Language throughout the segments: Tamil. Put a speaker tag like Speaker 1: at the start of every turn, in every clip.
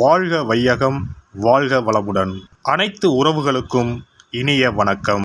Speaker 1: வாழ்க வையகம் வாழ்க வளமுடன். அனைத்து உறவுகளுக்கும் இனிய வணக்கம்.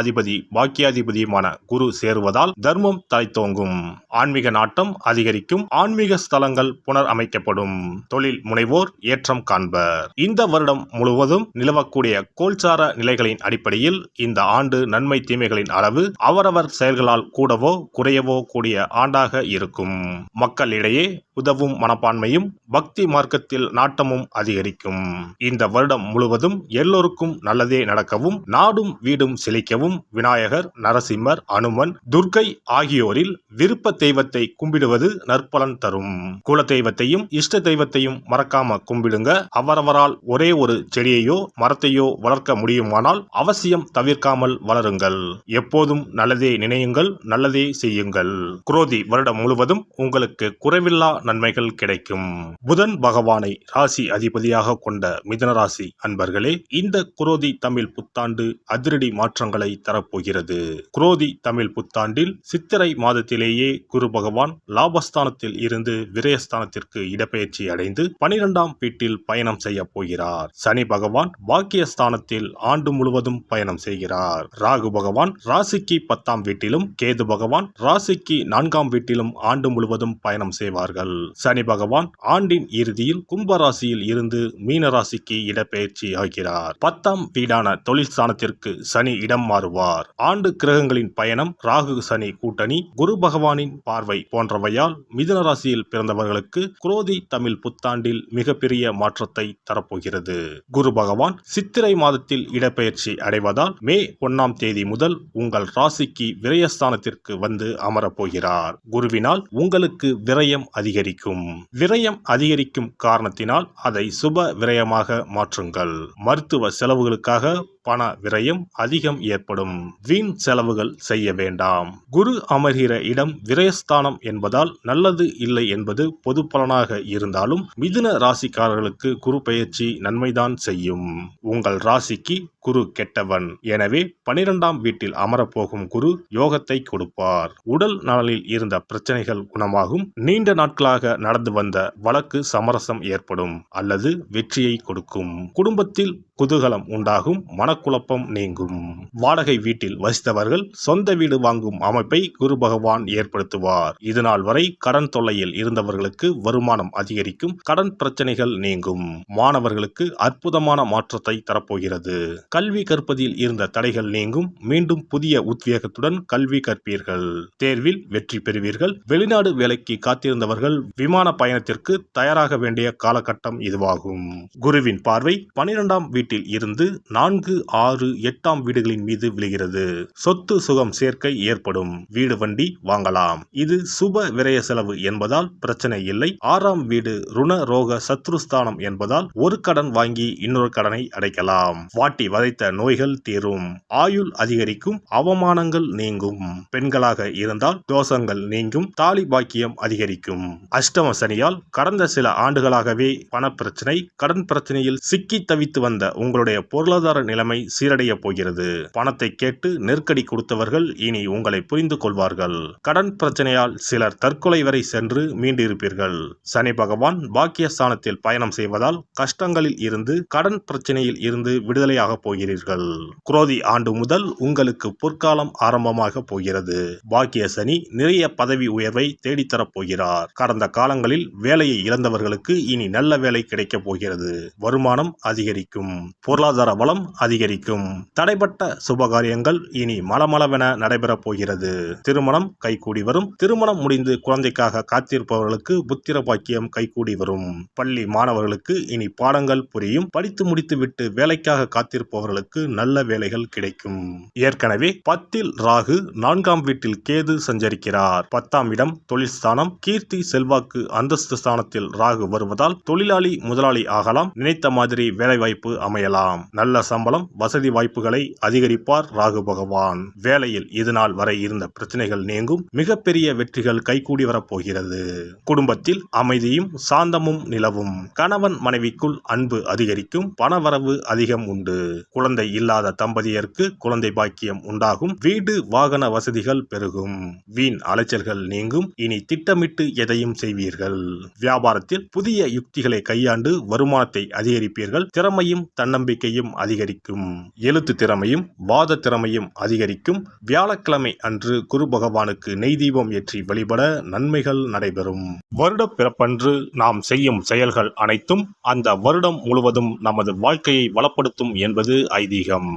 Speaker 1: அதிபதி பாக்கியாதிபதியுமான குரு சேருவதால் தர்மம் தலைத்தோங்கும். ஆன்மீக நாட்டம் அதிகரிக்கும். ஆன்மீக ஸ்தலங்கள் புனர் அமைக்கப்படும் தொழில் முனைவோர் ஏற்றம் காண்பர். இந்த வருடம் முழுவதும் நிலவக்கூடிய கோல்சார நிலைகளின் அடிப்படையில் இந்த ஆண்டு நன்மை தீமைகளின் அளவு அவரவர் செயல்களால் கூடவோ குறையவோ கூடிய ஆண்டாக இருக்கும். மக்களிடையே உதவும் மனப்பான்மையும் பக்தி மார்க்கத்தில் நாட்டமும் அதிகரிக்கும். இந்த வருடம் முழுவதும் எல்லோருக்கும் நல்லதே நடக்கவும் நாடும் வீடும் செழிக்கவும் விநாயகர் நரசிம்மர் அனுமன் துர்க்கை ஆகியோரில் விருப்ப தெய்வத்தை கும்பிடுவது நற்பலன் தரும். குல தெய்வத்தையும் இஷ்ட தெய்வத்தையும் மறக்காம கும்பிடுங்க. அவரவரால் ஒரே ஒரு செடியையோ மரத்தையோ வளர்க்க முடியுமானால் அவசியம் தவிர்க்காமல் வளருங்கள். எப்போதும் நல்லதே நினையுங்கள் நல்லதே செய்யுங்கள். குரோதி வருடம் முழுவதும் உங்களுக்கு குறைவில்லா நன்மைகள் கிடைக்கும். புதன் பகவானை ராசி அதிபதியாக கொண்ட மிதனராசி அன்பர்களே இந்த குரோதி தமிழ் புத்தாண்டு அதிரடி மாற்றங்களை தரப்போகிறது. குரோதி தமிழ் புத்தாண்டில் சித்திரை மாதத்திலேயே குரு பகவான் லாபஸ்தானத்தில் இருந்து விரயஸ்தானத்திற்கு இடப்பெயர்ச்சி அடைந்து பனிரெண்டாம் வீட்டில் பயணம் செய்ய போகிறார். சனி பகவான் பாக்கியஸ்தானத்தில் ஆண்டு முழுவதும் பயணம் செய்கிறார். ராகு பகவான் ராசிக்கு பத்தாம் வீட்டிலும் கேது பகவான் ராசிக்கு நான்காம் வீட்டிலும் ஆண்டு முழுவதும் பயணம் செய்வார்கள். சனி பகவான் ஆண்டின் இறுதியில் கும்பராசியில் இருந்து மீன ராசிக்கு இடப்பெயர்ச்சி ஆகிறார். பத்தாம் வீடான தொழில் ஸ்தானத்திற்கு சனி இடம் மாறுவார் ஆண்டு கிரகங்களின் பயணம் ராகு சனி கூட்டணி குரு பகவானின் பார்வை போன்றவையால் மிதுன ராசியில் பிறந்தவர்களுக்கு குரோதி தமிழ் புத்தாண்டில் மிகப்பெரிய மாற்றத்தை தரப்போகிறது. குரு பகவான் சித்திரை மாதத்தில் இடப்பெயர்ச்சி அடைவதால் மே ஒன்னாம் தேதி முதல் உங்கள் ராசிக்கு விரயஸ்தானத்திற்கு வந்து அமரப்போகிறார். குருவினால் உங்களுக்கு விரயம் அதிகரிக்கும். விரயம் அதிகரிக்கும் காரணத்தினால் அதை சுப விரயமாக மாற்றுங்கள். மருத்துவ செலவுகளுக்காக பண விரயம் அதிகம் ஏற்படும். வீண் செலவுகள் செய்ய வேண்டாம். குரு அமர்கிற இடம் விரயஸ்தானம் என்பதால் நல்லது இல்லை என்பது பொது பலனாக இருந்தாலும் மிதுன ராசிக்காரர்களுக்கு குரு பயிற்சி நன்மைதான் செய்யும். உங்கள் ராசிக்கு குரு கெட்டவன். எனவே பனிரெண்டாம் வீட்டில் அமரப்போகும் குரு யோகத்தை கொடுப்பார். உடல் நலனில் இருந்த பிரச்சனைகள் குணமாகும். நீண்ட நாட்களாக நடந்து வந்த வழக்கு சமரசம் ஏற்படும். அல்லது வெற்றியை கொடுக்கும். குடும்பத்தில் குதூகலம் உண்டாகும் மனக்குழப்பம் நீங்கும். வாடகை வீட்டில் வசித்தவர்கள் சொந்த வீடு வாங்கும் அமைப்பை குரு பகவான் ஏற்படுத்துவார். இதுநாள் வரை கடன் தொல்லையில் இருந்தவர்களுக்கு வருமானம் அதிகரிக்கும் கடன் பிரச்சனைகள் நீங்கும். மாணவர்களுக்கு அற்புதமான மாற்றத்தை தரப்போகிறது. கல்வி கற்பதில் இருந்த தடைகள் நீங்கும் மீண்டும் புதிய உத்வேகத்துடன் கல்வி கற்பீர்கள். தேர்வில் வெற்றி பெறுவீர்கள் வெளிநாடு வேலைக்கு காத்திருந்தவர்கள் விமான பயணத்திற்கு தயாராக வேண்டிய காலகட்டம் இதுவாகும். குருவின் பார்வை பனிரெண்டாம் வீட்டு வீட்டில் இருந்து நான்கு ஆறு எட்டாம் வீடுகளின் மீது விழுகிறது. சொத்து சுகம் சேர்க்கை ஏற்படும். வீடு வண்டி வாங்கலாம். இது சுப விரய செலவு என்பதால் பிரச்சனை இல்லை. ஆறாம் வீடு ருண ரோக சத்ருஸ்தானம் என்பதால் ஒரு கடன் வாங்கி இன்னொரு கடனை அடைக்கலாம். வாட்டி வதைத்த நோய்கள் தீரும். ஆயுள் அதிகரிக்கும். அவமானங்கள் நீங்கும். பெண்களாக இருந்தால் தோஷங்கள் நீங்கும். தாலி பாக்கியம் அதிகரிக்கும். அஷ்டம சனியால் கடந்த சில ஆண்டுகளாகவே பண பிரச்சனை கடன் பிரச்சனையில் சிக்கி தவித்து வந்த உங்களுடைய பொருளாதார நிலைமை சீரடைய போகிறது. பணத்தை கேட்டு நெருக்கடி கொடுத்தவர்கள் இனி உங்களை புரிந்து கொள்வார்கள். கடன் பிரச்சனையால் சிலர் தற்கொலை வரை சென்று மீண்டிருப்பீர்கள். சனி பகவான் பாக்கியஸ்தானத்தில் பயணம் செய்வதால் கஷ்டங்களில் இருந்து கடன் பிரச்சனையில் இருந்து விடுதலையாக போகிறீர்கள். குரோதி ஆண்டு முதல் உங்களுக்கு பொற்காலம் ஆரம்பமாக போகிறது. பாக்கிய சனி நிறைய பதவி உயர்வை தேடித்தரப் போகிறார். கடந்த காலங்களில் வேலையை இழந்தவர்களுக்கு இனி நல்ல வேலை கிடைக்கப் போகிறது. வருமானம் அதிகரிக்கும். பொருளாதார வளம் அதிகரிக்கும். தடைப்பட்ட சுபகாரியங்கள் இனி மலமளவென நடைபெறப் போகிறது. திருமணம் கைகூடி வரும். திருமணம் முடிந்து குழந்தைக்காக காத்திருப்பவர்களுக்கு புத்திர பாக்கியம் கைகூடி வரும். பள்ளி மாணவர்களுக்கு இனி பாடங்கள் புரியும். படித்து முடித்துவிட்டு வேலைக்காக காத்திருப்பவர்களுக்கு நல்ல வேலைகள் கிடைக்கும். ஏற்கனவே பத்தில் ராகு நான்காம் வீட்டில் கேது சஞ்சரிக்கிறார். பத்தாம் இடம் தொழில் ஸ்தானம். கீர்த்தி செல்வாக்கு அந்தஸ்து ஸ்தானத்தில் ராகு வருவதால் தொழிலாளி முதலாளி ஆகலாம். நினைத்த மாதிரி வேலைவாய்ப்பு அமையலாம். நல்ல சம்பளம் வசதி வாய்ப்புகளை அதிகரிப்பார் ராகு பகவான். வேலையில் இதுநாள் வரை இருந்த பிரச்சனைகள் நீங்கும். மிகப்பெரிய வெற்றிகள் கைகூடி வரப்போகிறது. குடும்பத்தில் அமைதியும் சாந்தமும் நிலவும். கணவன் மனைவிக்குள் அன்பு அதிகரிக்கும். பணவரவு அதிகம் உண்டு. குழந்தை இல்லாத தம்பதியருக்கு குழந்தை பாக்கியம் உண்டாகும். வீடு வாகன வசதிகள் பெருகும். வீண் அலைச்சல்கள் நீங்கும். இனி திட்டமிட்டு எதையும் செய்வீர்கள். வியாபாரத்தில் புதிய யுக்திகளை கையாண்டு வருமானத்தை அதிகரிப்பீர்கள். திறமையும் தன் தன்னம்பிக்கையும் அதிகரிக்கும் எழுத்து திறமையும் வாத திறமையும் அதிகரிக்கும். வியாழக்கிழமை அன்று குரு பகவானுக்கு நெய் தீபம் ஏற்றி வழிபட நன்மைகள் நடைபெறும். வருட பிறப்பன்று நாம் செய்யும் செயல்கள் அனைத்தும் அந்த வருடம் முழுவதும் நமது வாழ்க்கையை வளப்படுத்தும் என்பது ஐதீகம்.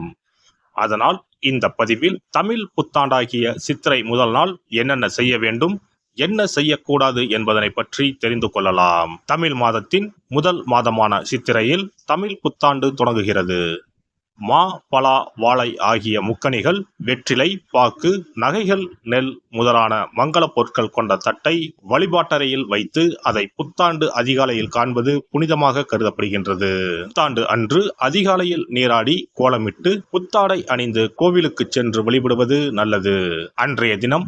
Speaker 1: அதனால் இந்த பதிவில் தமிழ் புத்தாண்டாகிய சித்திரை முதல் நாள் என்னென்ன செய்ய வேண்டும் என்ன செய்யக்கூடாது என்பதனை பற்றி தெரிந்து கொள்ளலாம். தமிழ் மாதத்தின் முதல் மாதமான சித்திரையில் தமிழ் புத்தாண்டு தொடங்குகிறது. மா பலா வாழை ஆகிய முக்கணிகள் வெற்றிலை பாக்கு நகைகள் நெல் முதலான மங்கள பொருட்கள் கொண்ட தட்டை வழிபாட்டறையில் வைத்து அதை புத்தாண்டு அதிகாலையில் காண்பது புனிதமாக கருதப்படுகின்றது. புத்தாண்டு அன்று அதிகாலையில் நீராடி கோலமிட்டு புத்தாடை அணிந்து கோவிலுக்கு சென்று வழிபடுவது நல்லது. அன்றைய தினம்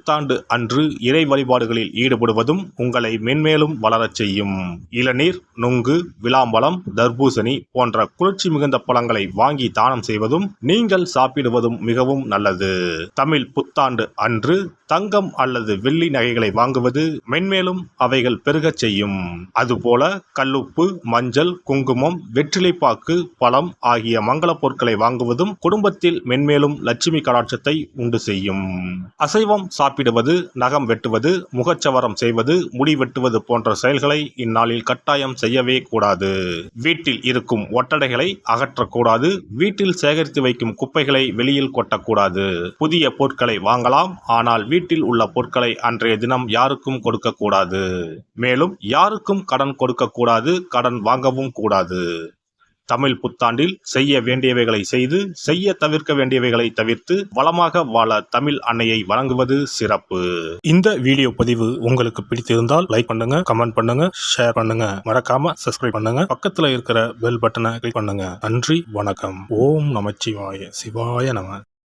Speaker 1: புத்தாண்டு அன்று இறை வழிபாடுகளில் ஈடுபடுவதும் உங்களை மென்மேலும் வளரச் செய்யும். இளநீர் நுங்கு விளாம்பழம் தர்பூசணி போன்ற குளிர்ச்சி மிகுந்த பழங்களை வாங்கி தானம் செய்வதும் நீங்கள் சாப்பிடுவதும் மிகவும் நல்லது. தமிழ் புத்தாண்டு அன்று தங்கம் அல்லது வெள்ளி நகைகளை வாங்குவது மென்மேலும் அவைகள் பெருகச் செய்யும். அதுபோல கல்லுப்பு மஞ்சள் குங்குமம் வெற்றிலைப்பாக்கு பழம் ஆகிய மங்கள பொருட்களை வாங்குவதும் குடும்பத்தில் மென்மேலும் லட்சுமி கடாட்சத்தை உண்டு செய்யும். அசைவம் சாப்பிடுவது நகம் வெட்டுவது முகச்சவரம் செய்வது முடி வெட்டுவது போன்ற செயல்களை இந்நாளில் கட்டாயம் செய்யவே கூடாது. வீட்டில் இருக்கும் ஒட்டடைகளை அகற்றக்கூடாது. வீட்டில் சேகரித்து வைக்கும் குப்பைகளை வெளியில் கொட்டக்கூடாது. புதிய பொருட்களை வாங்கலாம். ஆனால் வீட்டில் உள்ள பொருட்களை அன்றைய தினம் யாருக்கும் கொடுக்கக்கூடாது. மேலும் யாருக்கும் கடன் கொடுக்கக்கூடாது. கடன் வாங்கவும் கூடாது. தமிழ் புத்தாண்டில் செய்ய வேண்டியவைகளை செய்து செய்ய தவிர்க்க வேண்டியவைகளை தவிர்த்து வளமாக வாழ தமிழ் அன்னையை வழங்குவது சிறப்பு. இந்த வீடியோ பதிவு உங்களுக்கு பிடித்திருந்தால் லைக் பண்ணுங்க கமெண்ட் பண்ணுங்க ஷேர் பண்ணுங்க. மறக்காம சப்ஸ்கிரைப் பண்ணுங்க. பக்கத்துல இருக்கிற பெல் பட்டனை கிளிக் பண்ணுங்க. நன்றி வணக்கம். ஓம் நமச்சிவாய. சிவாய நம.